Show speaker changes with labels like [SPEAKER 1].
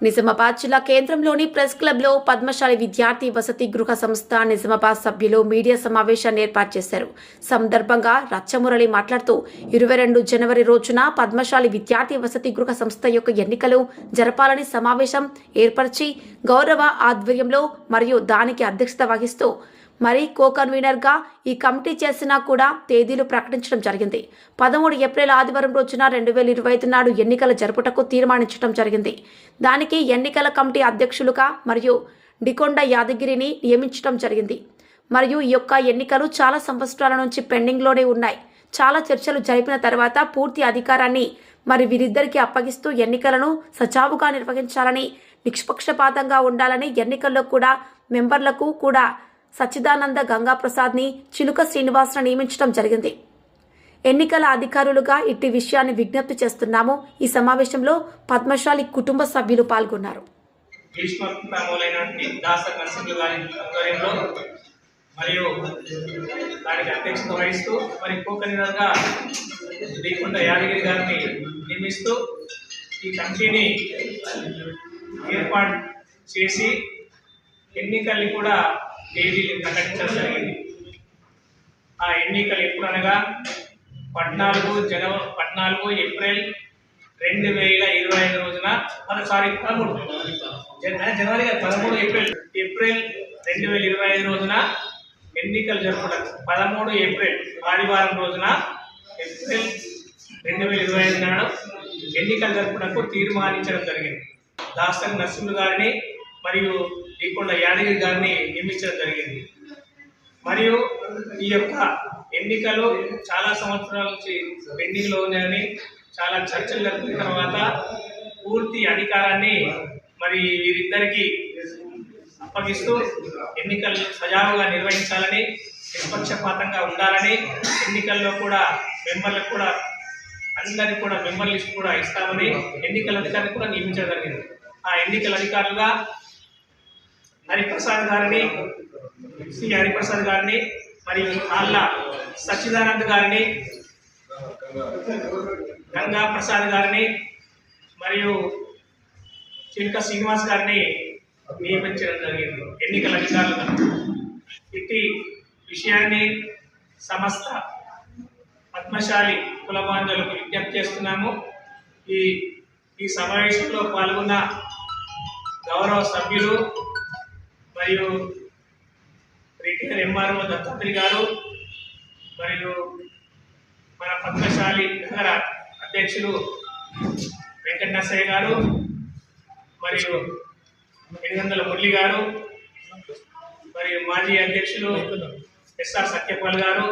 [SPEAKER 1] నిజామాబాద్ జిల్లా కేంద్రంలోని ప్రెస్ క్లబ్లో పద్మశాలి విద్యార్థి వసతి గృహ సంస్థ నిజామాబాద్ సభ్యులు మీడియా సమావేశాన్ని ఏర్పాటు చేశారు. సందర్భంగా రచ్చమురళి మాట్లాడుతూ ఇరవై రెండు జనవరి రోజున పద్మశాలి విద్యార్థి వసతి గృహ సంస్థ యొక్క ఎన్నికలు జరపాలని సమావేశం ఏర్పరిచి గౌరవ ఆధ్వర్యంలో మరియు దానికి అధ్యక్షత వహిస్తూ మరి కో కన్వీనర్గా ఈ కమిటీ చేసినా కూడా తేదీలు ప్రకటించడం జరిగింది. పదమూడు ఏప్రిల్ ఆదివారం రోజున రెండు వేల ఇరవై ఐదు నాడు ఎన్నికల జరుపుటకు తీర్మానించడం జరిగింది. దానికి ఎన్నికల కమిటీ అధ్యక్షులుగా మరియు డికొండ యాదగిరిని నియమించడం జరిగింది. మరియు ఈ యొక్క ఎన్నికలు చాలా సంవత్సరాల నుంచి పెండింగ్లోనే ఉన్నాయి. చాలా చర్చలు జరిపిన తర్వాత పూర్తి అధికారాన్ని మరి వీరిద్దరికీ అప్పగిస్తూ ఎన్నికలను సజావుగా నిర్వహించాలని నిష్పక్షపాతంగా ఉండాలని ఎన్నికల్లో కూడా మెంబర్లకు కూడా సచ్చిదానంద గంగాప్రసాద్ని చిలుక శ్రీనివాసను నియమించడం జరిగింది. ఎన్నికల అధికారులుగా ఇట్టి విషయాన్ని విజ్ఞప్తి చేస్తున్నాము. ఈ సమావేశంలో పద్మశాలి కుటుంబ సభ్యులు పాల్గొన్నారు.
[SPEAKER 2] మరియు దానికి అధ్యక్షత వహిస్తూ మరి కోకనిగా దీకొండ యాదగిరి గారిని నియమిస్తూ ఈ కమిటీని ఏర్పాటు చేసి ఎన్నికల్ని కూడా తేదీలు ప్రకటించడం జరిగింది. ఆ ఎన్నికలు ఎప్పుడనగా పద్నాలుగు జనవరి పద్నాలుగు ఏప్రిల్ రెండు వేల ఇరవై ఐదు రోజున మన సారీ పదమూడు జనవరి కాదు, పదమూడు ఏప్రిల్. ఏప్రిల్ రెండు వేల ఇరవై ఐదు రోజున ఎన్నికలు జరపడం పదమూడు ఏప్రిల్ ఆదివారం రోజున ఏప్రిల్ రెండు వేల ఇరవై ఐదు నాడు ఎన్నికలు జరపడానికి తీర్మానించడం జరిగింది. దాసరి నరసింహులు గారిని మరియు ఈకొండ యాదగిరి గారిని నియమించడం జరిగింది. మరియు ఈ యొక్క ఎన్నికలు చాలా సంవత్సరాల నుంచి పెండింగ్లో ఉన్నాయని చాలా చర్చలు జరిపిన తర్వాత పూర్తి అధికారాన్ని మరి వీరిద్దరికీ అప్పగిస్తూ ఎన్నికలు సజావుగా నిర్వహించాలని నిష్పక్షపాతంగా ఉండాలని ఎన్నికల్లో కూడా మెంబర్లకు కూడా అందరికి కూడా మెంబర్ లిస్ట్ కూడా ఇస్తామని ఎన్నికల అధికారిని కూడా నియమించడం జరిగింది. ఆ ఎన్నికల అధికారులుగా హరిప్రసాద్ గారిని శ్రీ హరిప్రసాద్ గారిని మరియు ఆళ్ళ సచ్చిదానంద్ గారిని గంగా ప్రసాద్ గారిని మరియు చిలుక శ్రీనివాస్ గారిని నియమించడం జరిగింది. ఎన్నికల అధికారులుగా. ఇట్టి విషయాన్ని సమస్త పద్మశాలి కుల బాంధవులకు విజ్ఞప్తి చేస్తున్నాము. ఈ ఈ సమావేశంలో పాల్గొన్న గౌరవ సభ్యులు మరియు రిటైర్ ఎంఆర్ఓ దత్తాత్రి గారు మరియు మన పద్మశాలి నగర అధ్యక్షులు వెంకటనరసయ్య గారు మరియు ఎనిగందల మురళి గారు మరియు మాజీ అధ్యక్షులు ఎస్ఆర్ సత్యపాల్ గారు.